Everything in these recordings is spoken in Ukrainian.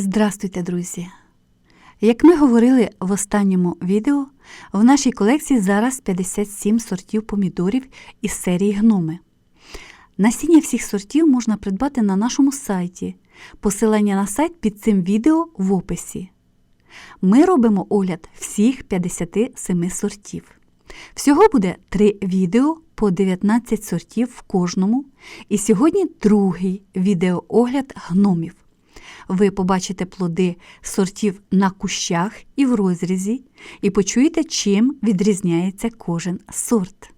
Здравствуйте, друзі! Як ми говорили в останньому відео, в нашій колекції зараз 57 сортів помідорів із серії гноми. Насіння всіх сортів можна придбати на нашому сайті. Посилання на сайт під цим відео в описі. Ми робимо огляд всіх 57 сортів. Всього буде 3 відео по 19 сортів в кожному. І сьогодні другий відеоогляд гномів. Ви побачите плоди сортів на кущах і в розрізі, і почуєте, чим відрізняється кожен сорт.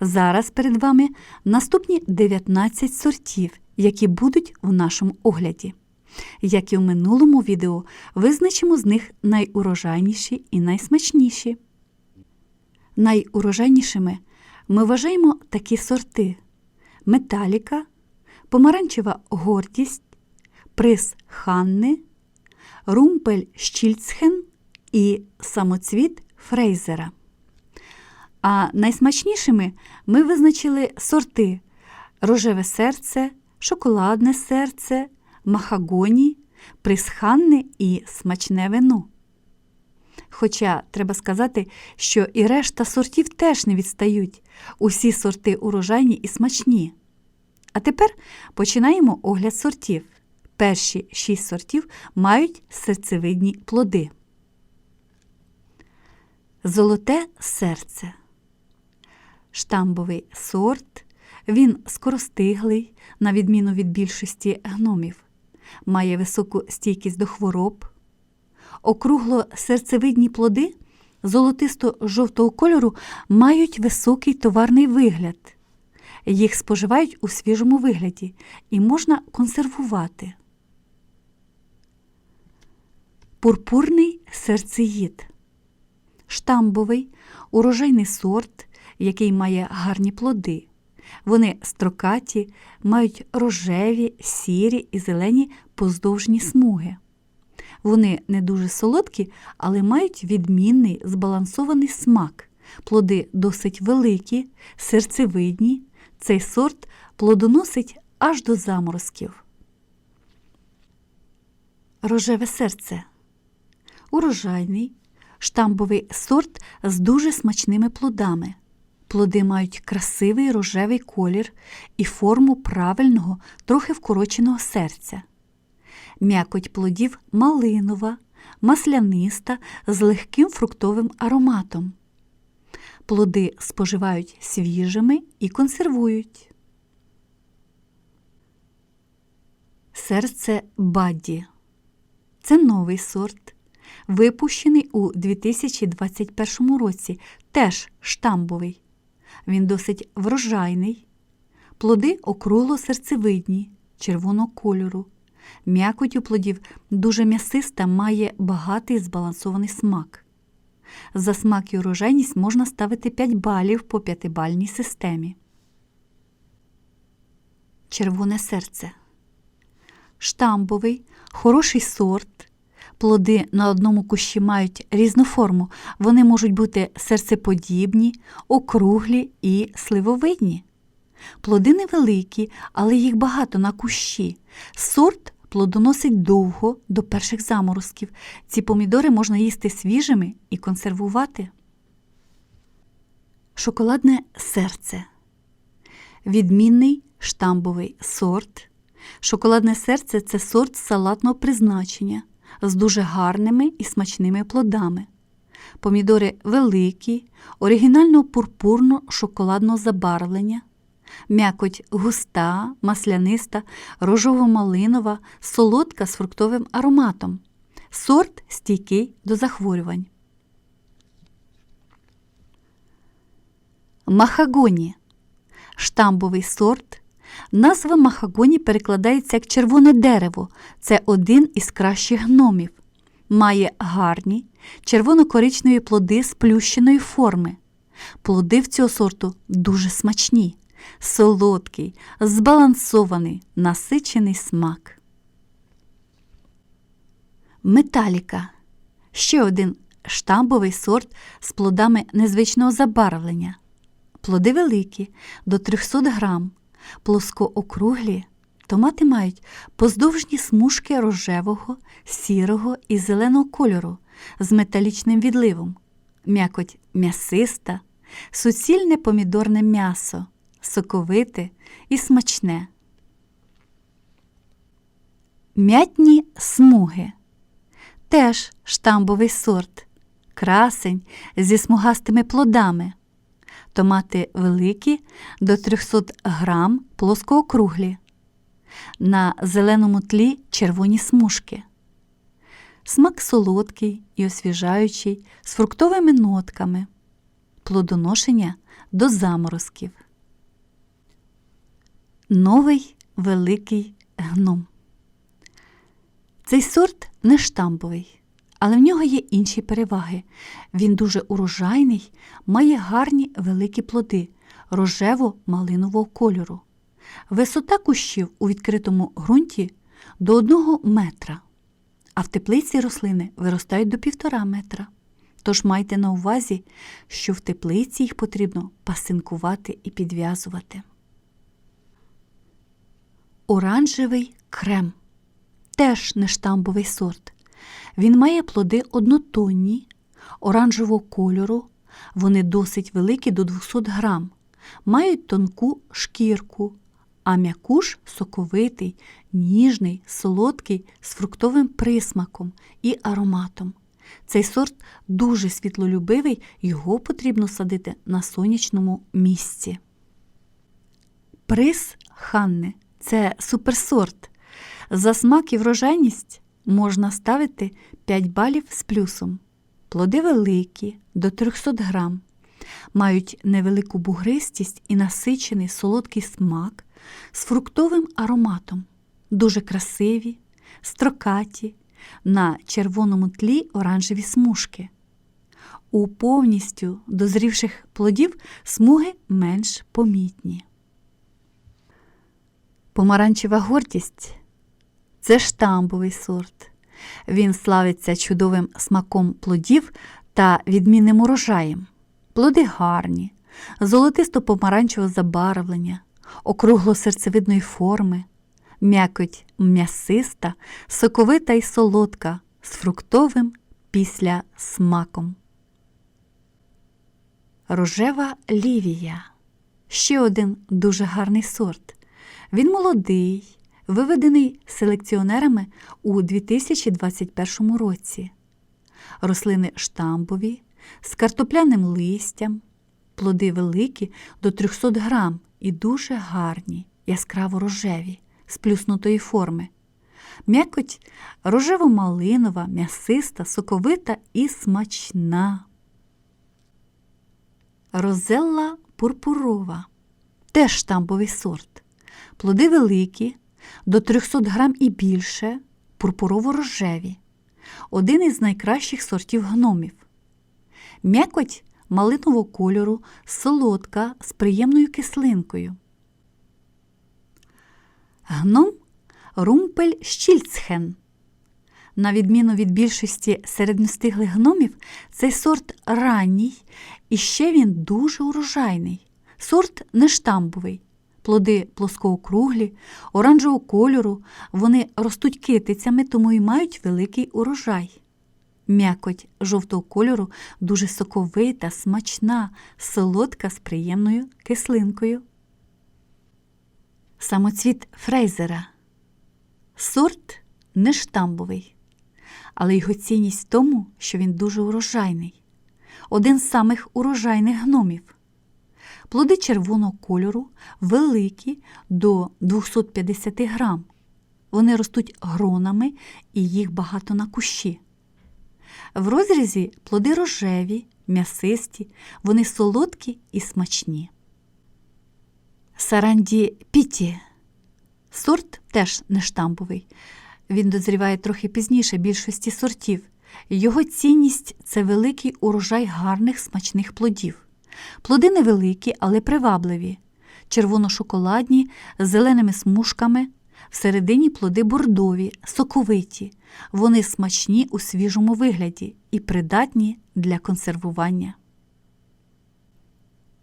Зараз перед вами наступні 19 сортів, які будуть в нашому огляді. Як і в минулому відео, визначимо з них найурожайніші і найсмачніші. Найурожайнішими ми вважаємо такі сорти: металіка, помаранчева гордість, приз Ханни, румпель Щільцхен і самоцвіт Фрейзера. А найсмачнішими ми визначили сорти рожеве серце, шоколадне серце, махагоні, приз Ханни і смачне вино. Хоча треба сказати, що і решта сортів теж не відстають. Усі сорти урожайні і смачні. А тепер починаємо огляд сортів. Перші шість сортів мають серцевидні плоди. Золоте серце. Штамбовий сорт. Він скоростиглий, на відміну від більшості гномів. Має високу стійкість до хвороб. Округло-серцевидні плоди золотисто-жовтого кольору мають високий товарний вигляд. Їх споживають у свіжому вигляді і можна консервувати. Пурпурний серцеїд. Штамбовий урожайний сорт, який має гарні плоди. Вони строкаті, мають рожеві, сірі і зелені поздовжні смуги. Вони не дуже солодкі, але мають відмінний збалансований смак. Плоди досить великі, серцевидні. Цей сорт плодоносить аж до заморозків. Рожеве серце. Урожайний, штамбовий сорт з дуже смачними плодами. Плоди мають красивий рожевий колір і форму правильного, трохи вкороченого серця. М'якоть плодів малинова, масляниста з легким фруктовим ароматом. Плоди споживають свіжими і консервують. Серце Бадді. Це новий сорт, випущений у 2021 році, теж штамбовий. Він досить врожайний. Плоди округло-серцевидні, червоного кольору. М'якоть у плодів дуже м'ясиста, має багатий збалансований смак. За смак і урожайність можна ставити 5 балів по п'ятибальній системі. Червоне серце. Штамбовий, хороший сорт. Плоди на одному кущі мають різну форму. Вони можуть бути серцеподібні, округлі і сливовидні. Плоди невеликі, але їх багато на кущі. Сорт плодоносить довго до перших заморозків. Ці помідори можна їсти свіжими і консервувати. Шоколадне серце. Відмінний штамбовий сорт. Шоколадне серце це сорт салатного призначення з дуже гарними і смачними плодами. Помідори великі, оригінально пурпурно-шоколадного забарвлення, м'якоть густа, масляниста, рожово-малинова, солодка з фруктовим ароматом. Сорт стійкий до захворювань. Махагоні. Штамбовий сорт. Назва махагоні перекладається як червоне дерево. Це один із кращих гномів. Має гарні червоно-коричневі плоди сплющеної форми. Плоди в цього сорту дуже смачні, солодкий, збалансований, насичений смак. Металіка. Ще один штамбовий сорт з плодами незвичного забарвлення. Плоди великі, до 300 грам, плоскоокруглі, Томати мають поздовжні смужки рожевого, сірого і зеленого кольору з металічним відливом, м'якоть м'ясиста, суцільне помідорне м'ясо, соковите і смачне. М'ятні смуги. Теж штамбовий сорт. Красень зі смугастими плодами. Томати великі до 300 грам плоскоокруглі. На зеленому тлі червоні смужки. Смак солодкий і освіжаючий з фруктовими нотками. Плодоношення до заморозків. Новий великий гном. Цей сорт не штамповий, але в нього є інші переваги. Він дуже урожайний, має гарні великі плоди рожево-малинового кольору. Висота кущів у відкритому ґрунті до 1 метра, а в теплиці рослини виростають до 1,5 метра. Тож майте на увазі, що в теплиці їх потрібно пасинкувати і підв'язувати. Оранжевий крем теж не штамбовий сорт. Він має плоди однотонні, оранжевого кольору, вони досить великі до 200 грам, мають тонку шкірку, а м'якуш соковитий, ніжний, солодкий з фруктовим присмаком і ароматом. Цей сорт дуже світлолюбивий, його потрібно садити на сонячному місці. Приз Ханни це суперсорт. За смак і врожайність можна ставити 5 балів з плюсом. Плоди великі до 300 грам, мають невелику бугристість і насичений солодкий смак з фруктовим ароматом, дуже красиві, строкаті, на червоному тлі оранжеві смужки. У повністю дозрівших плодів смуги менш помітні. Помаранчева гордість це штамбовий сорт. Він славиться чудовим смаком плодів та відмінним урожаєм. Плоди гарні, золотисто-помаранчевого забарвлення, округло-серцевидної форми, м'якоть м'ясиста, соковита і солодка з фруктовим після смаком. Рожева лівія ще один дуже гарний сорт. Він молодий, виведений селекціонерами у 2021 році. Рослини штамбові, з картопляним листям, плоди великі до 300 грам і дуже гарні, яскраво рожеві, сплюснутої форми. М'якоть рожево-малинова, м'ясиста, соковита і смачна. Розелла пурпурова теж штамбовий сорт. Плоди великі, до 300 грам і більше, пурпурово-рожеві. Один із найкращих сортів гномів. М'якоть малинового кольору, солодка з приємною кислинкою. Гном румпель щільцхен. На відміну від більшості середньостиглих гномів, цей сорт ранній і ще він дуже урожайний. Сорт не штамбовий. Плоди плоскоокруглі, оранжевого кольору, вони ростуть китицями, тому і мають великий урожай. М'якоть жовтого кольору дуже соковита, смачна, солодка з приємною кислинкою. Самоцвіт фрейзера. Сорт не штамбовий, але його цінність в тому, що він дуже урожайний. Один з самих урожайних гномів. Плоди червоного кольору великі до 250 грам. Вони ростуть гронами і їх багато на кущі. В розрізі плоди рожеві, м'ясисті, вони солодкі і смачні. Саранді піті. Сорт теж не штамповий. Він дозріває трохи пізніше більшості сортів. Його цінність це великий урожай гарних смачних плодів. Плоди невеликі, але привабливі, червоно-шоколадні, з зеленими смужками. Всередині плоди бордові, соковиті. Вони смачні у свіжому вигляді і придатні для консервування.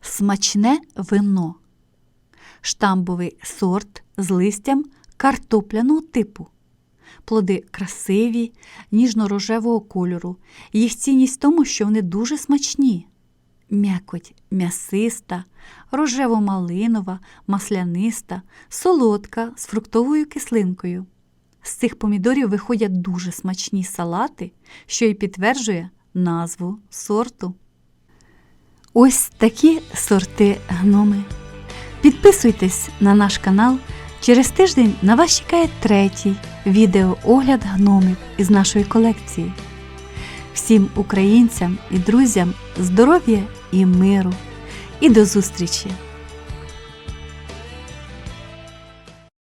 Смачне вино. Штамбовий сорт з листям картопляного типу. Плоди красиві, ніжно-рожевого кольору. Їх цінність в тому, що вони дуже смачні. М'якоть м'ясиста, рожево-малинова, масляниста, солодка з фруктовою кислинкою. З цих помідорів виходять дуже смачні салати, що й підтверджує назву сорту. Ось такі сорти гноми. Підписуйтесь на наш канал. Через тиждень на вас чекає третій відеоогляд гномів із нашої колекції. Всім українцям і друзям здоров'я і миру. І до зустрічі!